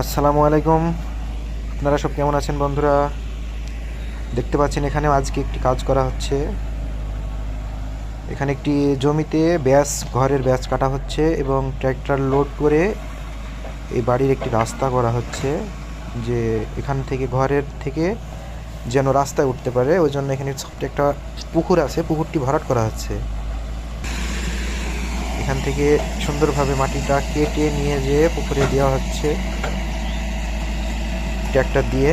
আসসালামু আলাইকুম। আপনারা সব কেমন আছেন বন্ধুরা? দেখতে পাচ্ছেন এখানে আজকে একটি কাজ করা হচ্ছে। এখানে একটি জমিতে ব্যাস, ঘরের ব্যাস কাটা হচ্ছে এবং ট্র্যাক্টর লোড করে এই বাড়ির একটি রাস্তা করা হচ্ছে যে এখান থেকে ঘরের থেকে যেন রাস্তায় উঠতে পারে। ওই জন্য এখানে একটা পুকুর আছে। পুকুরটি ভরাট করা হচ্ছে। এখান থেকে সুন্দরভাবে মাটিটা কেটে নিয়ে যেয়ে পুকুরে দেওয়া হচ্ছে। ট্র্যাক্টর দিয়ে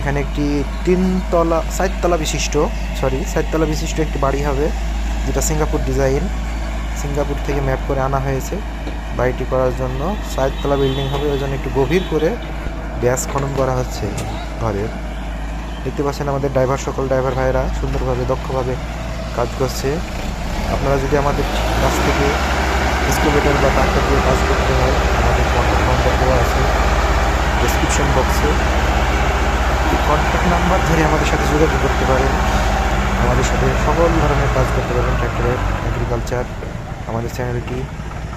এখানে একটি তিনতলা সাততলা বিশিষ্ট সরি সাততলা বিশিষ্ট একটি বাড়ি হবে, যেটা সিঙ্গাপুর ডিজাইন সিঙ্গাপুর থেকে ম্যাপ করে আনা হয়েছে বাড়িটি করার জন্য। সাততলা বিল্ডিং হবে, ওই জন্য একটু গভীর করে ব্যাস খনন করা হচ্ছে ঘরের। দেখতে পাচ্ছেন আমাদের ড্রাইভার সকল ড্রাইভার ভাইরা সুন্দরভাবে, দক্ষভাবে কাজ করছে। আপনারা যদি আমাদের কাছ থেকে এক্সকুলেটার বা ট্রাক্টর দিয়ে কাজ করতে হয় আমাদের কন্ট্যাক্ট নাম্বার দেওয়া আছে ডিসক্রিপশন বক্সে কন্ট্যাক্ট নাম্বার ধরে আমাদের সাথে যোগাযোগ করতে পারেন, আমাদের সাথে সকল ধরনের কাজ করতে পারবেন ট্র্যাক্টরের এগ্রিকালচার আমাদের চ্যানেলটি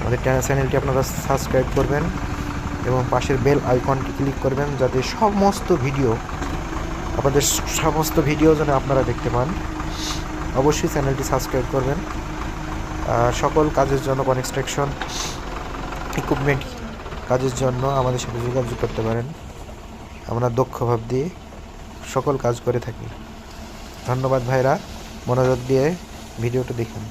আমাদের চ্যানেলটি আপনারা সাবস্ক্রাইব করবেন এবং পাশের বেল আইকনটি ক্লিক করবেন যাতে সমস্ত ভিডিও আপনাদের সমস্ত ভিডিও যেন আপনারা দেখতে পান। অবশ্যই চ্যানেলটি সাবস্ক্রাইব করবেন। সকল কাজের জন্য কনস্ট্রাকশন ইকুইপমেন্ট কাজের জন্য আমাদের সাথে যোগাযোগ করতে পারেন। আমরা দক্ষ ভাব দিয়ে সকল কাজ করে থাকি। ধন্যবাদ ভাইরা, মনোযোগ দিয়ে ভিডিওটা দেখুন।